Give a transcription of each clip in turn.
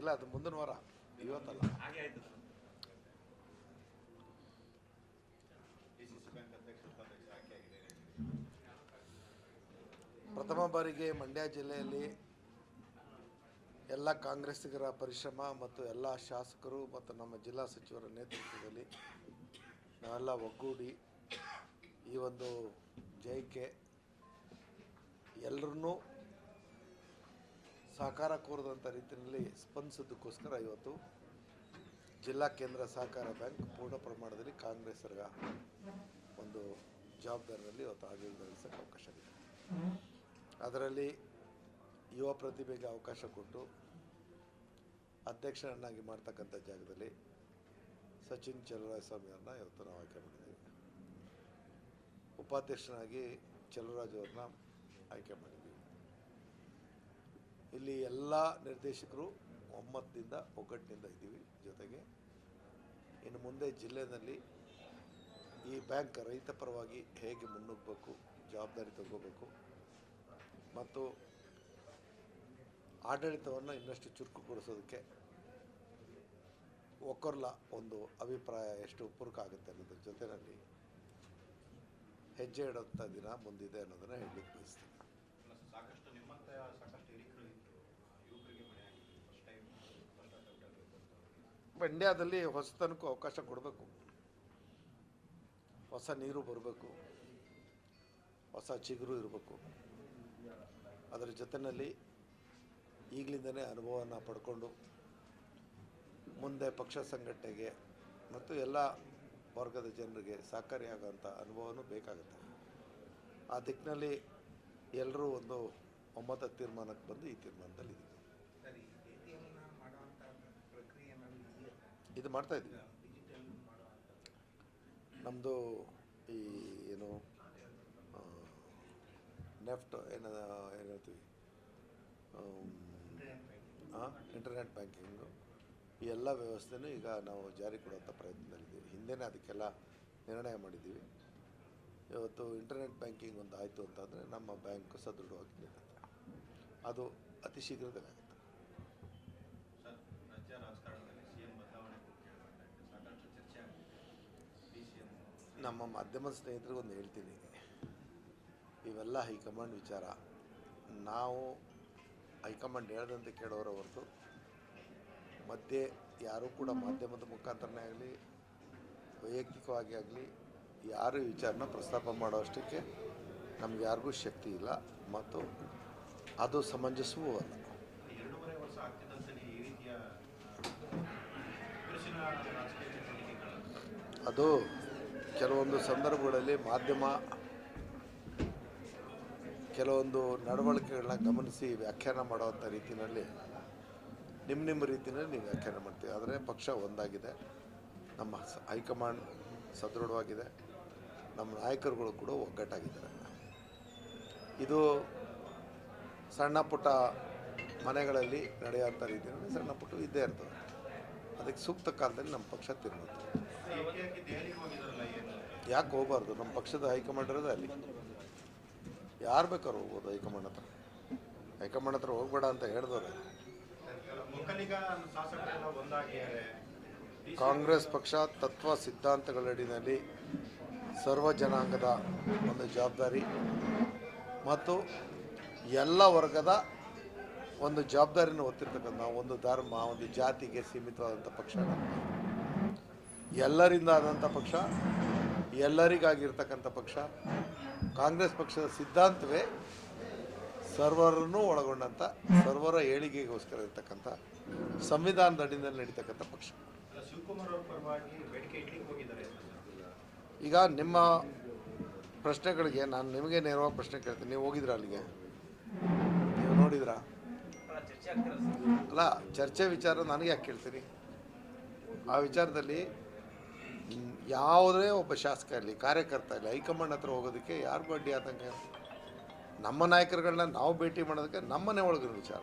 ಇಲ್ಲ ಅದು ಮುಂದಿನ ವಾರ. ಇವತ್ತಲ್ಲ. ಹಾಗೆ ಆಯ್ತು ಪ್ರಥಮ ಬಾರಿಗೆ ಮಂಡ್ಯ ಜಿಲ್ಲೆಯಲ್ಲಿ ಎಲ್ಲ ಕಾಂಗ್ರೆಸ್ಸಿಗರ ಪರಿಶ್ರಮ ಮತ್ತು ಎಲ್ಲ ಶಾಸಕರು ಮತ್ತು ನಮ್ಮ ಜಿಲ್ಲಾ ಸಚಿವರ ನೇತೃತ್ವದಲ್ಲಿ ನಾವೆಲ್ಲ ಒಗ್ಗೂಡಿ ಈ ಒಂದು ಜಯಕ್ಕೆ ಎಲ್ಲರನ್ನೂ ಸಹಕಾರ ಕೋರಿದಂಥ ರೀತಿಯಲ್ಲಿ ಸ್ಪಂದಿಸೋದಕ್ಕೋಸ್ಕರ ಇವತ್ತು ಜಿಲ್ಲಾ ಕೇಂದ್ರ ಸಹಕಾರ ಬ್ಯಾಂಕ್ ಪೂರ್ಣ ಪ್ರಮಾಣದಲ್ಲಿ ಕಾಂಗ್ರೆಸ್ಸರ ಒಂದು ಜವಾಬ್ದಾರಿಯಲ್ಲಿ ಇವತ್ತು ಆಡಳಿತ ನಡೆಸೋಕ್ಕೆ ಅವಕಾಶ ಇದೆ. ಅದರಲ್ಲಿ ಯುವ ಪ್ರತಿಭೆಗೆ ಅವಕಾಶ ಕೊಟ್ಟು ಅಧ್ಯಕ್ಷರನ್ನಾಗಿ ಮಾಡ್ತಕ್ಕಂಥ ಜಾಗದಲ್ಲಿ ಸಚಿನ್ ಚಲುವರಾಯಸ್ವಾಮಿ ಅವ್ರನ್ನ ಇವತ್ತು ನಾವು ಆಯ್ಕೆ ಮಾಡಿದ್ದೀವಿ. ಉಪಾಧ್ಯಕ್ಷನಾಗಿ ಚೆಲುವರಾಜ್ ಅವ್ರನ್ನ ಆಯ್ಕೆ ಮಾಡಿದ್ದೀವಿ. ಇಲ್ಲಿ ಎಲ್ಲ ನಿರ್ದೇಶಕರು ಒಮ್ಮತದಿಂದ ಒಗ್ಗಟ್ಟಿನಿಂದ ಇದ್ದೀವಿ ಜೊತೆಗೆ. ಇನ್ನು ಮುಂದೆ ಜಿಲ್ಲೆಯಲ್ಲಿ ಈ ಬ್ಯಾಂಕ್ ರೈತ ಪರವಾಗಿ ಹೇಗೆ ಮುನ್ನುಗ್ಗಬೇಕು, ಜವಾಬ್ದಾರಿ ತಗೋಬೇಕು ಮತ್ತು ಆಡಳಿತವನ್ನು ಇನ್ನಷ್ಟು ಚುರುಕುಗೊಳಿಸೋದಕ್ಕೆ ಒಕ್ಕೊರ್ಲ ಒಂದು ಅಭಿಪ್ರಾಯ ಎಷ್ಟು ಪೂರಕ ಆಗುತ್ತೆ ಅನ್ನೋದ್ರ ಜೊತೆಯಲ್ಲಿ ಹೆಜ್ಜೆ ಇಡುವಂಥ ದಿನ ಮುಂದಿದೆ ಅನ್ನೋದನ್ನು ಹೇಳಲಿಕ್ಕೆ ಬಯಸ್ತೀನಿ. ಮಂಡ್ಯದಲ್ಲಿ ಹೊಸತನಕ್ಕೂ ಅವಕಾಶ ಕೊಡಬೇಕು. ಹೊಸ ನೀರು ಬರಬೇಕು. ಹೊಸ ಚಿಗುರು ಇರಬೇಕು. ಅದರ ಜೊತೆಯಲ್ಲಿ ಈಗಲಿಂದನೇ ಅನುಭವನ ಪಡ್ಕೊಂಡು ಮುಂದೆ ಪಕ್ಷ ಸಂಘಟನೆಗೆ ಮತ್ತು ಎಲ್ಲ ವರ್ಗದ ಜನರಿಗೆ ಸಹಕಾರಿಯಾಗುವಂಥ ಅನುಭವನೂ ಬೇಕಾಗುತ್ತೆ. ಆ ದಿಕ್ಕಿನಲ್ಲಿ ಎಲ್ಲರೂ ಒಂದು ಒಮ್ಮತ ತೀರ್ಮಾನಕ್ಕೆ ಬಂದು ಈ ತೀರ್ಮಾನದಲ್ಲಿ ಇದ್ದೀವಿ ಸರಿ ಎ ಟಿ ಎಮ್ನ ಮಾಡುವಂಥ ಪ್ರಕ್ರಿಯೆ ಏನಾದ್ರು ಇದೆಯಾ ಇದು ಮಾಡ್ತಾ ಇದ್ದೀವಿ. ಡಿಜಿಟಲ್ ನಮ್ಮದು ಈ ಏನು ನೆಫ್ಟ್ ಏನ ಹೇಳ್ತೀವಿ ಇಂಟರ್ನೆಟ್ ಬ್ಯಾಂಕಿಂಗು, ಈ ಎಲ್ಲ ವ್ಯವಸ್ಥೆನೂ ಈಗ ನಾವು ಜಾರಿ ಕೊಡುವಂಥ ಪ್ರಯತ್ನದಲ್ಲಿದ್ದೀವಿ. ಹಿಂದೆನೇ ಅದಕ್ಕೆಲ್ಲ ನಿರ್ಣಯ ಮಾಡಿದ್ದೀವಿ. ಇವತ್ತು ಇಂಟರ್ನೆಟ್ ಬ್ಯಾಂಕಿಂಗ್ ಒಂದು ಆಯಿತು ಅಂತಂದರೆ ನಮ್ಮ ಬ್ಯಾಂಕ್ ಸದೃಢವಾಗಿ ನಿಲ್ಲುತ್ತೆ. ಅದು ಅತಿ ಶೀಘ್ರದಲ್ಲೇ ನಮ್ಮ ಮಾಧ್ಯಮ ಸ್ನೇಹಿತರಿಗೊಂದು ಹೇಳ್ತೀನಿ. ಇವೆಲ್ಲ ಹೈಕಮಾಂಡ್ ವಿಚಾರ. ನಾವು ಹೈಕಮಾಂಡ್ ಹೇಳ್ದಂತೆ ಕೇಳೋರ ಹೊರತು ಮಧ್ಯೆ ಯಾರೂ ಕೂಡ ಮಾಧ್ಯಮದ ಮುಖಾಂತರನೇ ಆಗಲಿ ವೈಯಕ್ತಿಕವಾಗಿ ಆಗಲಿ ಯಾರು ವಿಚಾರನ ಪ್ರಸ್ತಾಪ ಮಾಡೋ ಅಷ್ಟಕ್ಕೆ ನಮ್ಗೆ ಯಾರಿಗೂ ಶಕ್ತಿ ಇಲ್ಲ. ಮತ್ತು ಅದು ಸಮಂಜಸವೂ ಅಲ್ಲ. ಅದು ಕೆಲವೊಂದು ಸಂದರ್ಭಗಳಲ್ಲಿ ಮಾಧ್ಯಮ ಕೆಲವೊಂದು ನಡವಳಿಕೆಗಳನ್ನ ಗಮನಿಸಿ ವ್ಯಾಖ್ಯಾನ ಮಾಡುವಂಥ ರೀತಿಯಲ್ಲಿ ನಿಮ್ಮ ನಿಮ್ಮ ರೀತಿಯಲ್ಲಿ ನೀವು ವ್ಯಾಖ್ಯಾನ ಮಾಡ್ತೀವಿ. ಆದರೆ ಪಕ್ಷ ಒಂದಾಗಿದೆ. ನಮ್ಮ ಹೈಕಮಾಂಡ್ ಸದೃಢವಾಗಿದೆ. ನಮ್ಮ ನಾಯಕರುಗಳು ಕೂಡ ಒಗ್ಗಟ್ಟಾಗಿದ್ದಾರೆ. ಇದು ಸಣ್ಣ ಪುಟ್ಟ ಮನೆಗಳಲ್ಲಿ ನಡೆಯುವಂಥ ರೀತಿಯಲ್ಲಿ ಸಣ್ಣ ಪುಟ್ಟ ಇದ್ದೇ ಇರ್ತದೆ. ಅದಕ್ಕೆ ಸೂಕ್ತ ಕಾಲದಲ್ಲಿ ನಮ್ಮ ಪಕ್ಷ ತಿರುಗುತ್ತೆ. ಯಾಕೆ ಹೋಗಬಾರ್ದು? ನಮ್ಮ ಪಕ್ಷದ ಹೈಕಮಾಂಡ್ ಇರೋದೇ ಅಲ್ಲಿ. ಯಾರು ಬೇಕಾದ್ರು ಹೋಗ್ಬೋದು ಹೈಕಮಾಂಡ್ ಹತ್ರ. ಹೈಕಮಾಂಡ್ ಹತ್ರ ಹೋಗ್ಬೇಡ ಅಂತ ಹೇಳಿದವ್ರೆ. ಕಾಂಗ್ರೆಸ್ ಪಕ್ಷ ತತ್ವ ಸಿದ್ಧಾಂತಗಳಡಿನಲ್ಲಿ ಸರ್ವ ಜನಾಂಗದ ಒಂದು ಜವಾಬ್ದಾರಿ. ಮತ್ತು ಎಲ್ಲ ವರ್ಗದ ಒಂದು ಜವಾಬ್ದಾರಿನ ಹೊತ್ತಿರ್ತಕ್ಕಂಥ ಒಂದು ಧರ್ಮ ಒಂದು ಜಾತಿಗೆ ಸೀಮಿತವಾದಂಥ ಪಕ್ಷ. ಎಲ್ಲರಿಂದ ಆದಂಥ ಪಕ್ಷ ಎಲ್ಲರಿಗಾಗಿರ್ತಕ್ಕಂಥ ಪಕ್ಷ ಕಾಂಗ್ರೆಸ್ ಪಕ್ಷದ ಸಿದ್ಧಾಂತವೇ ಸರ್ವರನ್ನೂ ಒಳಗೊಂಡಂಥ ಸರ್ವರ ಏಳಿಗೆಗೋಸ್ಕರ ಇರ್ತಕ್ಕಂಥ ಸಂವಿಧಾನದ ಅಡಿಯಲ್ಲಿ ನಡೀತಕ್ಕಂಥ ಪಕ್ಷ. ಈಗ ನಿಮ್ಮ ಪ್ರಶ್ನೆಗಳಿಗೆ ನಾನು ನಿಮಗೆ ನೇರವಾಗಿ ಪ್ರಶ್ನೆ ಕೇಳ್ತೀನಿ ನೀವು ಹೋಗಿದ್ರಾ ಅಲ್ಲಿಗೆ? ಅಲ್ಲ, ಚರ್ಚೆ ವಿಚಾರ ನನಗೆ ಯಾಕೆ ಕೇಳ್ತೀನಿ ಆ ವಿಚಾರದಲ್ಲಿ ಯಾವುದೇ ಒಬ್ಬ ಶಾಸಕ ಇರಲಿ, ಕಾರ್ಯಕರ್ತ ಇರಲಿ, ಹೈಕಮಾಂಡ್ ಹತ್ರ ಹೋಗೋದಕ್ಕೆ ಯಾರು ಬಡ್ಡಿ ಆತಂಕ ನಮ್ಮ ನಾಯಕರುಗಳನ್ನ ನಾವು ಭೇಟಿ ಮಾಡೋದಕ್ಕೆ ನಮ್ಮನೆ ಒಳಗಿನ ವಿಚಾರ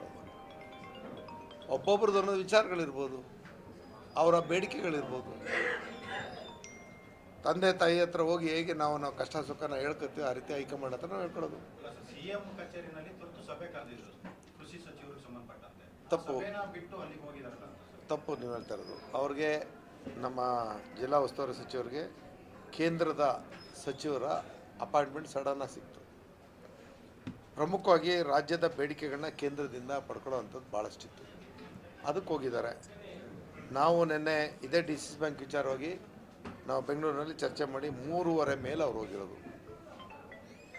ಒಬ್ಬೊಬ್ರದ್ದು ಅನ್ನೋದು ವಿಚಾರಗಳಿರ್ಬೋದು, ಅವರ ಬೇಡಿಕೆಗಳಿರ್ಬೋದು. ತಂದೆ, ತಾಯಿ ಹತ್ರ ಹೋಗಿ ಹೇಗೆ ನಾವು ನಾವು ಕಷ್ಟ ಸುಖನ ಹೇಳ್ಕೊತೀವಿ ಆ ರೀತಿ ಹೈಕಮಾಂಡ್ ಹತ್ರ ನಾವು ಹೇಳ್ಕೊಡೋದು. ತಪ್ಪು. ತಪ್ಪು ನೀವು ಹೇಳ್ತಾ ಇರೋದು. ಅವ್ರಿಗೆ ನಮ್ಮ ಜಿಲ್ಲಾ ಉಸ್ತುವಾರಿ ಸಚಿವರಿಗೆ ಕೇಂದ್ರದ ಸಚಿವರ ಅಪಾಯಿಂಟ್ಮೆಂಟ್ ಸಡನ್ನಾಗಿ ಸಿಕ್ತು. ಪ್ರಮುಖವಾಗಿ ರಾಜ್ಯದ ಬೇಡಿಕೆಗಳನ್ನ ಕೇಂದ್ರದಿಂದ ಪಡ್ಕೊಳ್ಳೋವಂಥದ್ದು ಭಾಳಷ್ಟಿತ್ತು ಅದಕ್ಕೆ ಹೋಗಿದ್ದಾರೆ. ನಾವು ನಿನ್ನೆ ಇದೇ ಡಿ ಸಿ ಬ್ಯಾಂಕ್ ವಿಚಾರವಾಗಿ ನಾವು ಬೆಂಗಳೂರಿನಲ್ಲಿ ಚರ್ಚೆ ಮಾಡಿ ಮೂರುವರೆ ಮೇಲೆ ಅವ್ರು ಹೋಗಿರೋದು.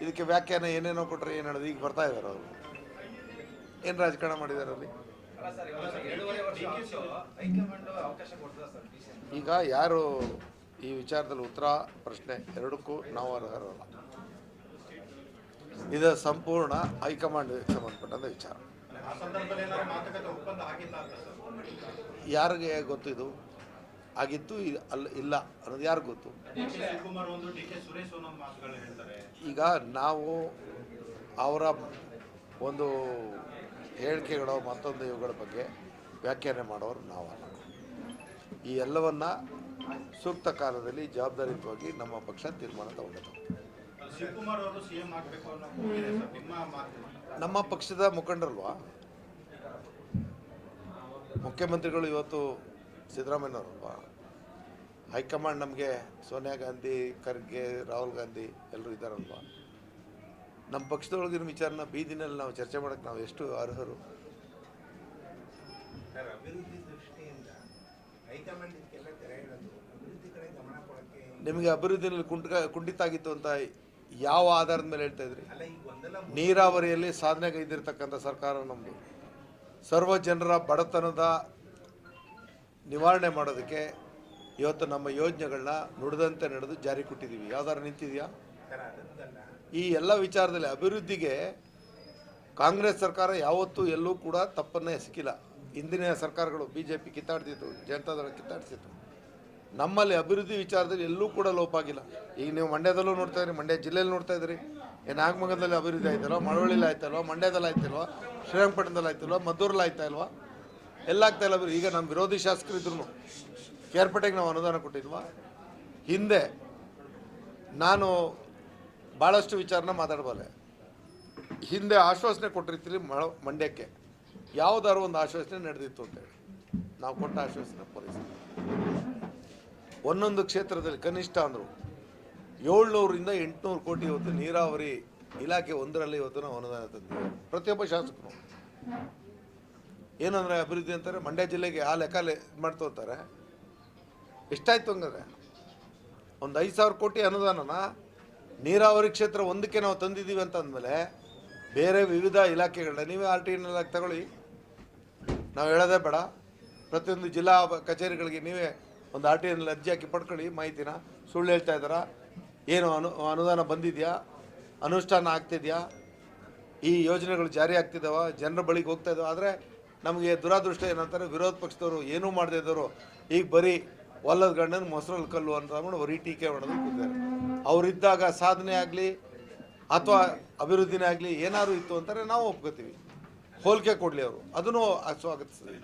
ಇದಕ್ಕೆ ವ್ಯಾಖ್ಯಾನ ಏನೇನೋ ಕೊಟ್ಟರೆ ಏನು ಹೇಳೋದು? ಈಗ ಬರ್ತಾ ಇದ್ದಾರೆ ಅವರು. ಏನು ರಾಜಕಾರಣ ಮಾಡಿದ್ದಾರೆ ಅಲ್ಲಿ? ಈಗ ಯಾರು ಈ ವಿಚಾರದಲ್ಲಿ ಉತ್ತರ ಪ್ರಶ್ನೆ ಎರಡಕ್ಕೂ ನಾವು ಅರ್ಹರಲ್ಲ ಇದು ಸಂಪೂರ್ಣ ಹೈಕಮಾಂಡ್ ಸಂಬಂಧಪಟ್ಟಂತ ವಿಚಾರ. ಆ ಸಂದರ್ಭದಲ್ಲಿ ಏನಾದ್ರು ಮಾತುಕತೆ ಒಪ್ಪಂದ ಆಗಿತ್ತ ಅಂತ ಸರ್? ಯಾರಿಗೆ ಗೊತ್ತು ಇದು? ಆಗಿತ್ತು ಅಲ್ಲ ಇಲ್ಲ ಅನ್ನೋದು ಯಾರು ಗೊತ್ತು? ಈಗ ನಾವು ಅವರ ಒಂದು ಹೇಳಿಕೆಗಳು ಮತ್ತೊಂದು ಇವುಗಳ ಬಗ್ಗೆ ವ್ಯಾಖ್ಯಾನ ಮಾಡೋರು ನಾವಲ್ಲ. ಈ ಎಲ್ಲವನ್ನ ಸೂಕ್ತ ಕಾಲದಲ್ಲಿ ಜವಾಬ್ದಾರಿಯುತವಾಗಿ ನಮ್ಮ ಪಕ್ಷ ತೀರ್ಮಾನ ನಿಮ್ಮ ಮಾತು ನಮ್ಮ ಪಕ್ಷದ ಮುಖಂಡರಲ್ವಾ? ಮುಖ್ಯಮಂತ್ರಿಗಳು ಇವತ್ತು ಸಿದ್ದರಾಮಯ್ಯನವರಲ್ವಾ? ಹೈಕಮಾಂಡ್ ನಮಗೆ ಸೋನಿಯಾ ಗಾಂಧಿ ಖರ್ಗೆ ರಾಹುಲ್ ಗಾಂಧಿ ಎಲ್ಲರೂ ಇದ್ದಾರಲ್ವಾ? ನಮ್ಮ ಪಕ್ಷದೊಳಗಿನ ವಿಚಾರನ ಬೀದಿನಲ್ಲಿ ನಾವು ಚರ್ಚೆ ಮಾಡಕ್ಕೆ ನಾವು ಎಷ್ಟು ಅರ್ಹರು? ನಿಮಗೆ ಅಭಿವೃದ್ಧಿನಲ್ಲಿ ಕುಂಠ ಕುಂಠಿತ ಆಗಿತ್ತು ಅಂತ ಯಾವ ಆಧಾರದ ಮೇಲೆ ಹೇಳ್ತಾ ಇದ್ರಿ? ನೀರಾವರಿಯಲ್ಲಿ ಸಾಧನೆಗೈದಿರ್ತಕ್ಕಂಥ ಸರ್ಕಾರ ನಮ್ಮದು ಸರ್ವ ಜನರ ಬಡತನದ ನಿವಾರಣೆ ಮಾಡೋದಕ್ಕೆ ಇವತ್ತು ನಮ್ಮ ಯೋಜನೆಗಳನ್ನ ನುಡಿದಂತೆ ನಡೆದು ಜಾರಿ ಕೊಟ್ಟಿದ್ದೀವಿ. ಯಾವ್ದಾರು ನಿಂತಿದೆಯಾ? ಈ ಎಲ್ಲ ವಿಚಾರದಲ್ಲಿ ಅಭಿವೃದ್ಧಿಗೆ ಕಾಂಗ್ರೆಸ್ ಸರ್ಕಾರ ಯಾವತ್ತೂ ಎಲ್ಲೂ ಕೂಡ ತಪ್ಪನ್ನೇ ಎಸಗಿಲ್ಲ ಹಿಂದಿನ ಸರ್ಕಾರಗಳು ಬಿ ಜೆ ಪಿ ಕಿತ್ತಾಡ್ತಿತ್ತು ಜನತಾದಳ ಕಿತ್ತಾಡ್ತಿತ್ತು. ನಮ್ಮಲ್ಲಿ ಅಭಿವೃದ್ಧಿ ವಿಚಾರದಲ್ಲಿ ಎಲ್ಲೂ ಕೂಡ ಲೋಪ ಆಗಿಲ್ಲ. ಈಗ ನೀವು ಮಂಡ್ಯದಲ್ಲೂ ನೋಡ್ತಾ ಇದ್ರಿ, ಮಂಡ್ಯ ಜಿಲ್ಲೆಯಲ್ಲಿ ನೋಡ್ತಾ ಇದ್ರಿ. ಏನು ನಾಗಮಂಗಲದಲ್ಲಿ ಅಭಿವೃದ್ಧಿ ಆಯ್ತಲ್ವ? ಮಳವಳ್ಳಿಲಿ ಆಯ್ತಲ್ವ? ಮಂಡ್ಯದಲ್ಲಿ ಆಯ್ತಲ್ವ? ಶ್ರೀರಂಗಪಟ್ಟಣದಲ್ಲಿ ಆಯ್ತಲ್ವ? ಮದ್ದೂರಲ್ಲಿ ಆಯ್ತಾ ಎಲ್ಲ ಆಗ್ತಾ ಇಲ್ಲ ಈಗ ನಮ್ಮ ವಿರೋಧಿ ಶಾಸಕರು ಇದ್ರು ಕೇರ್ಪೇಟೆಗೆ ನಾವು ಅನುದಾನ ಕೊಟ್ಟಿಲ್ವಾ ಹಿಂದೆ ನಾನು ಭಾಳಷ್ಟು ವಿಚಾರನ ಮಾತಾಡಬಲ್ಲೆ. ಹಿಂದೆ ಆಶ್ವಾಸನೆ ಕೊಟ್ಟಿರ್ತೀವಿ ಮಳ, ಮಂಡ್ಯಕ್ಕೆ. ಯಾವುದಾದ್ರು ಒಂದು ಆಶ್ವಾಸನೆ ನಡೆದಿತ್ತು ಅಂತೇಳಿ. ನಾವು ಕೊಟ್ಟ ಆಶ್ವಾಸನೆ ಪೊಲೀಸ್ ಒಂದೊಂದು ಕ್ಷೇತ್ರದಲ್ಲಿ ಕನಿಷ್ಠ ಅಂದರು ಏಳ್ನೂರಿಂದ ಎಂಟುನೂರು ಕೋಟಿ ಇವತ್ತು ನೀರಾವರಿ ಇಲಾಖೆ ಒಂದರಲ್ಲಿ ಇವತ್ತು ನಾವು ಅನುದಾನ ತಂದಿದ್ದೀವಿ. ಪ್ರತಿಯೊಬ್ಬ ಶಾಸಕರು ಏನಂದರೆ ಅಭಿವೃದ್ಧಿ ಅಂತಾರೆ, ಮಂಡ್ಯ ಜಿಲ್ಲೆಗೆ ಆ ಲೆಕ್ಕ ಮಾಡ್ತೋತಾರೆ ಎಷ್ಟಾಯ್ತು ಹಂಗಾದ್ರೆ? ಒಂದು ಐದು ಸಾವಿರ ಕೋಟಿ ಅನುದಾನನ ನೀರಾವರಿ ಕ್ಷೇತ್ರ ಒಂದಕ್ಕೆ ನಾವು ತಂದಿದ್ದೀವಿ ಅಂತ ಅಂದಮೇಲೆ ಬೇರೆ ವಿವಿಧ ಇಲಾಖೆಗಳನ್ನ, ನೀವೇ ಆರ್ ಟಿ ಎನ್ ತಗೊಳ್ಳಿ. ನಾವು ಹೇಳೋದೇ ಬೇಡ. ಪ್ರತಿಯೊಂದು ಜಿಲ್ಲಾ ಕಚೇರಿಗಳಿಗೆ ನೀವೇ ಒಂದು ಆರ್ ಟಿ ಎನ್ನಲ್ಲಿ ಅರ್ಜಿ ಹಾಕಿ ಪಡ್ಕೊಳ್ಳಿ ಮಾಹಿತಿನ. ಸುಳ್ಳು ಹೇಳ್ತಾ ಇದ್ದಾರಾ ಏನು ಅನು, ಅನುದಾನ ಬಂದಿದೆಯಾ? ಅನುಷ್ಠಾನ ಆಗ್ತಿದೆಯಾ? ಈ ಯೋಜನೆಗಳು ಜಾರಿ ಆಗ್ತಿದ್ದಾವ ಜನರ ಬಳಿಗೆ ಹೋಗ್ತಾ ಇದ್ದಾವೆ ಆದರೆ ನಮಗೆ ದುರಾದೃಷ್ಟ ಏನಂತಾರೆ, ವಿರೋಧ ಪಕ್ಷದವರು ಏನೂ ಮಾಡದೇ ಇದ್ದವರು, ಈಗ ಬರೀ ಹೊಲದ ಗಂಡನ ಮೊಸರಲ್ಲಿ ಕಲ್ಲು ಅಂತ ಅಂದ್ಬಿಟ್ಟು ಬರೀ ಟೀಕೆ ಮಾಡೋದು ಕೂತಿದ್ದಾರೆ. ಅವರಿದ್ದಾಗ ಸಾಧನೆ ಆಗಲಿ ಅಥವಾ ಅಭಿವೃದ್ಧಿನೇ ಆಗಲಿ ಏನಾದರೂ ಇತ್ತು ಅಂತಾರೆ ನಾವು ಒಪ್ಕೋತೀವಿ. ಹೋಲಿಕೆ ಕೊಡಲಿ ಅವರು. ಅದನ್ನು ಸ್ವಾಗತಿಸ್ತೀವಿ.